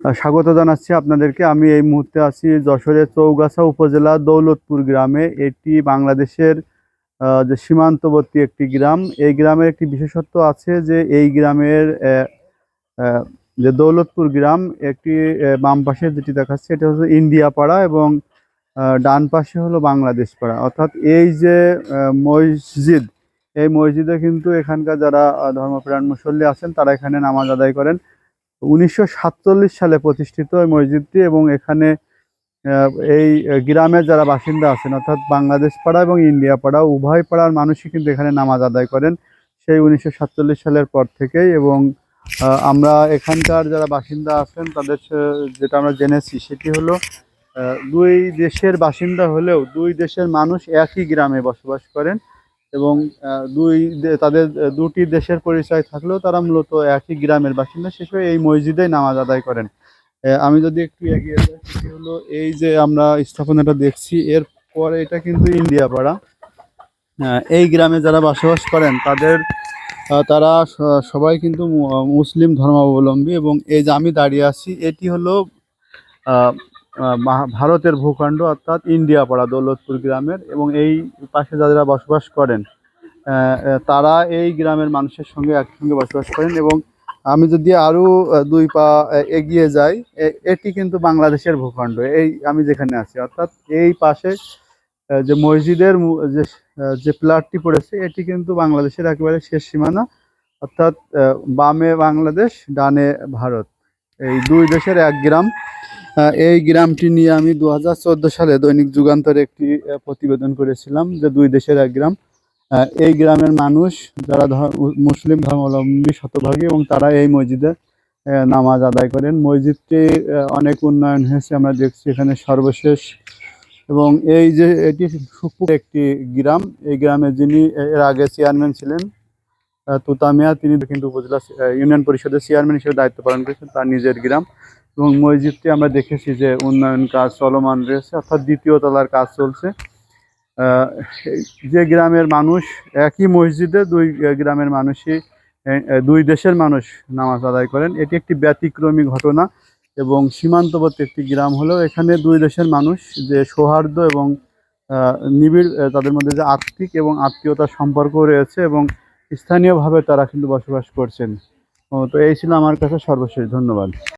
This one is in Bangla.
স্বাগত জানাচ্ছি আপনাদেরকে। আমি এই মুহূর্তে আছি যশোরের চৌগাছা উপজেলা দৌলতপুর গ্রামে। এটি বাংলাদেশের যে সীমান্তবর্তী একটি গ্রাম। এই গ্রামের একটি বিশেষত্ব আছে যে এই গ্রামের যে দৌলতপুর গ্রাম, একটি বাম পাশে যেটি দেখাচ্ছে এটা হচ্ছে ইন্ডিয়া পাড়া এবং ডান পাশে হলো বাংলাদেশ পাড়া অর্থাৎ এই যে মসজিদ, এই মসজিদে কিন্তু এখানকার যারা ধর্মপ্রাণ মুসল্লি আছেন তারা এখানে নামাজ আদায় করেন। উনিশশো সাতচল্লিশ সালে প্রতিষ্ঠিত এই মসজিদটি এবং এখানে এই গ্রামের যারা বাসিন্দা আছেন, অর্থাৎ বাংলাদেশ পাড়া এবং ইন্ডিয়া পাড়া, উভয় পাড়ার মানুষই কিন্তু এখানে নামাজ আদায় করেন সেই উনিশশো সাতচল্লিশ সালের পর থেকেই এবং আমরা এখানকার যারা বাসিন্দা আছেন, তাদের যেটা আমরা জেনেছি সেটি হলো দুই দেশের বাসিন্দা হলেও দুই দেশের মানুষ একই গ্রামে বসবাস করেন। এবং দুই তাদের দুটি দেশের পরিচয় থাকলেও তারা মূলত একই গ্রামের বাসিন্দা। শেষে এই মসজিদে নামাজ আদায় করেন। আমি যদি একটু এগিয়ে যাই, সেটি হলো এই যে আমরা স্থাপনাটা দেখছি এর পরে এটা কিন্তু ইন্ডিয়া পাড়া। এই গ্রামে যারা বসবাস করেন, তাদের তারা সবাই কিন্তু মুসলিম ধর্মাবলম্বী এবং এই যে আমি দাঁড়িয়ে আছি, এটি হলো ভারতের ভূখণ্ড অর্থাৎ ইন্ডিয়া পাড়া দৌলতপুর গ্রামের এবং এই পাশে যারা বসবাস করেন তারা এই গ্রামের মানুষের সঙ্গে একসঙ্গে বসবাস করেন এবং আমি যদি আরও দুই পা এগিয়ে যাই এটি কিন্তু বাংলাদেশের ভূখণ্ড। এই আমি যেখানে আছি, অর্থাৎ এই পাশে যে মসজিদের যে যে প্লাটটি পড়েছে, এটি কিন্তু বাংলাদেশের একেবারে শেষ সীমানা, অর্থাৎ বামে বাংলাদেশ, ডানে ভারত। এই দুই দেশের এক গ্রাম। এই গ্রামটি নিয়ে আমি দু হাজার চোদ্দ সালে দৈনিক যুগান্তরে একটি প্রতিবেদন করেছিলাম যে দুই দেশের এক গ্রাম। এই গ্রামের মানুষ যারা মুসলিম ধর্মাবলম্বী শতভাগী এবং তারা এই মসজিদে নামাজ আদায় করেন। মসজিদটি অনেক উন্নয়ন হয়েছে, আমরা দেখছি এখানে সর্বশেষ। এবং এই যে এটি সুপুর একটি গ্রাম, এই গ্রামে যিনি, এর আগে চেয়ারম্যান ছিলেন তুতামিয়া, তিনি কিন্তু উপজেলা ইউনিয়ন পরিষদের চেয়ারম্যান হিসেবে দায়িত্ব পালন করেছেন, তার নিজের গ্রাম। এবং মসজিদটি আমরা দেখেছি যে উন্নয়ন কাজ চলমান রয়েছে, অর্থাৎ দ্বিতীয় তলার কাজ চলছে। যে গ্রামের মানুষ একই মসজিদে দুই গ্রামের মানুষই দুই দেশের মানুষ নামাজ আদায় করেন। এটি একটি ব্যতিক্রমী ঘটনা এবং সীমান্তবর্তী একটি গ্রাম হলেও এখানে দুই দেশের মানুষ যে সৌহার্দ্য এবং নিবিড় তাদের মধ্যে যে আত্মিক এবং আত্মীয়তার সম্পর্ক রয়েছে এবং স্থানীয়ভাবে তারা কিন্তু বসবাস করছেন। তো এই ছিল আমার কাছে সর্বশেষ। ধন্যবাদ।